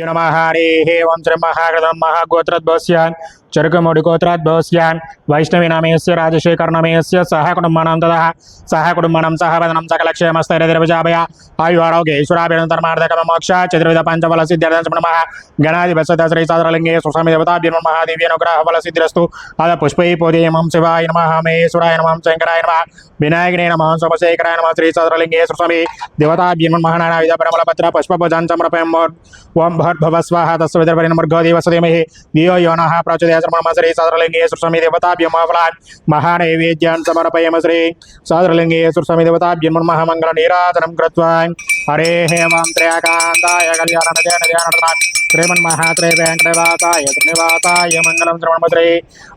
नमहारे वंश्र महाकृतम महागोत्रद्भवस्यान् चरुकमुडिगोत्राद्भवस्यान् वैष्णवीनामेस्य राजशेखरनमेस्य सह कुटुम्बानां ततः सह कुटुम्बानां सह वदनं सकलक्षेमस्तैरधिर्विजापय आयुवारोग्यैश्वराभिनन्दनमार्दकमोक्षा चतुर्विधपञ्चफलसिद्ध्यर्थनमः गणाधिपसदश्रीसादरलिङ्गे सुस्वामिदेवताभ्यमहादिव्यनुग्रहफलसिद्धिरस्तु अद पुष्पै पूजयमं शिवाय नमः, महेश्वराय नमः, शङ्कराय नमः, विनायकने नमः, सोमशेखराय नमः श्रीसादरलिङ्गे सुस्वामि देवताभ्यमहानाविधपरमलपत्र पुष्पभजान् समर्पयम् ओम् भट भव स्वाहा तस्वीर नमर्गदेव सदेमहे दियो यो नः प्रचोदयाचर्मणमसरे सादरलिङ्गे सुस्वामी देवताभ्यमाफलान् महानैवेद्यान् देवता श्री सादरलिङ्गे कृत्वा हरे हेमां त्रयाकान्ताय कल्याणजयनजयनटनात् श्रीमन्महात्रे वेङ्कटवाताय त्रिनिवाताय मङ्गलं श्रवणमसरे।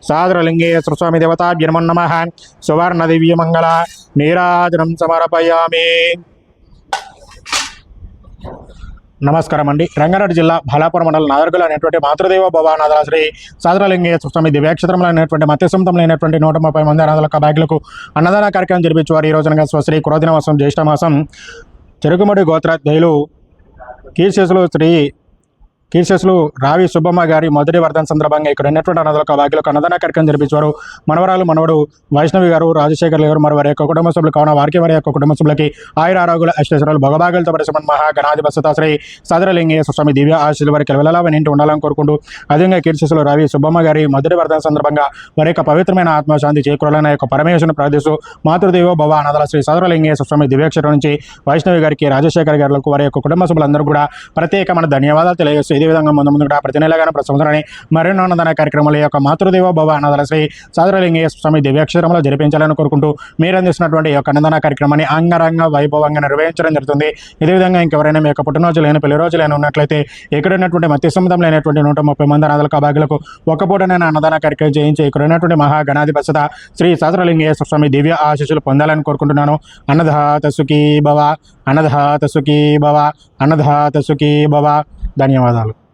सादरलिङ्गे सुस्वामी देवताभ्यन्मन्नमः सुवर्णदिव्यमङ्गला नीराजनं समर्पयामि। నమస్కారం అండి రంగారెడ్డి జిల్లా బాలాపురం మండలం నాదర్గుల అనేటువంటి మాతృదేవ భవానాథ శ్రీ సాదరలింగయ్య స్వామి దివ్యాక్షేత్రంలో అనేటువంటి మత్స్యసంతంలో అయినటువంటి నూట ముప్పై మంది అనాథల బ్యాగులకు అన్నదాన కార్యక్రమం జరిపించేవారు. ఈ రోజున స్వశ్రీ కురోదిన మాసం జ్యేష్ఠ మాసం చెరుకుమడి గోత్రాధ్యయులు కీర్శేషులు శ్రీ కీర్శేషులు రావి సుబ్బమ్మ గారి మొదటి వర్ధన సందర్భంగా ఇక్కడ ఉన్నటువంటి అనాథలకు భాగ్యులకు అన్నదాన కార్యక్రమం జరిపించారు మనవరాలు మనవడు వైష్ణవి గారు రాజశేఖర్ గారు మరి వారి యొక్క కుటుంబ సభ్యులు కావున వారికి వారి యొక్క కుటుంబ సభ్యులకి ఆయుర ఆరోగ్యుల అష్టేశ్వరాలు భగభాగులతో మహా మహాగణాధిపత శ్రీ సదరలింగయ్య స్వామి దివ్య ఆశీలు వారికి వెళ్ళాలని ఇంటి ఉండాలని కోరుకుంటూ అదేవిధంగా కీర్సెస్లు రావి సుబ్బమ్మ గారి మొదటి వర్ధన సందర్భంగా వారి యొక్క పవిత్రమైన ఆత్మశాంతి చేకూరాలని యొక్క పరమేశ్వరుని ప్రార్థిస్తూ మాతృదేవో భవ అనాథల శ్రీ సదరలింగయ్య స్వామి దివ్యాక్షరం నుంచి వైష్ణవి గారికి రాజశేఖర్ గారులకు వారి యొక్క కుటుంబ సభ్యులందరూ కూడా ప్రత్యేకమైన ధన్యవాదాలు తెలియజేస్తూ ఇదే విధంగా ముందు ముందుగా ప్రతి నెలగానే ప్రతి సంవత్సరాన్ని మరెన్నో అన్నదాన కార్యక్రమాల యొక్క మాతృదేవ భవ అన్నదాన శ్రీ సాదరలింగయ్య స్వామి దివ్యాక్షరంలో జరిపించాలని కోరుకుంటూ మీరు అందిస్తున్నటువంటి యొక్క అన్నదాన కార్యక్రమాన్ని అంగరంగ వైభవంగా నిర్వహించడం జరుగుతుంది. ఇదే విధంగా ఇంకెవరైనా మీ యొక్క పుట్టినరోజు లేని పెళ్ళి రోజు లేని ఉన్నట్లయితే ఇక్కడ ఉన్నటువంటి మత్స్య సముద్రం లేనటువంటి నూట ముప్పై మంది అనాథల కబాగులకు ఒక పూటనైనా అన్నదాన కార్యక్రమం చేయించి ఇక్కడ ఉన్నటువంటి మహాగణాధిపత శ్రీ సాదరలింగయ్య స్వామి దివ్య ఆశీస్సులు పొందాలని కోరుకుంటున్నాను. అన్నదాత సుఖీ భవ అన్నదాత సుఖీ భవ అన్నదాత సుఖీ భవ. ధన్యవాదాలు.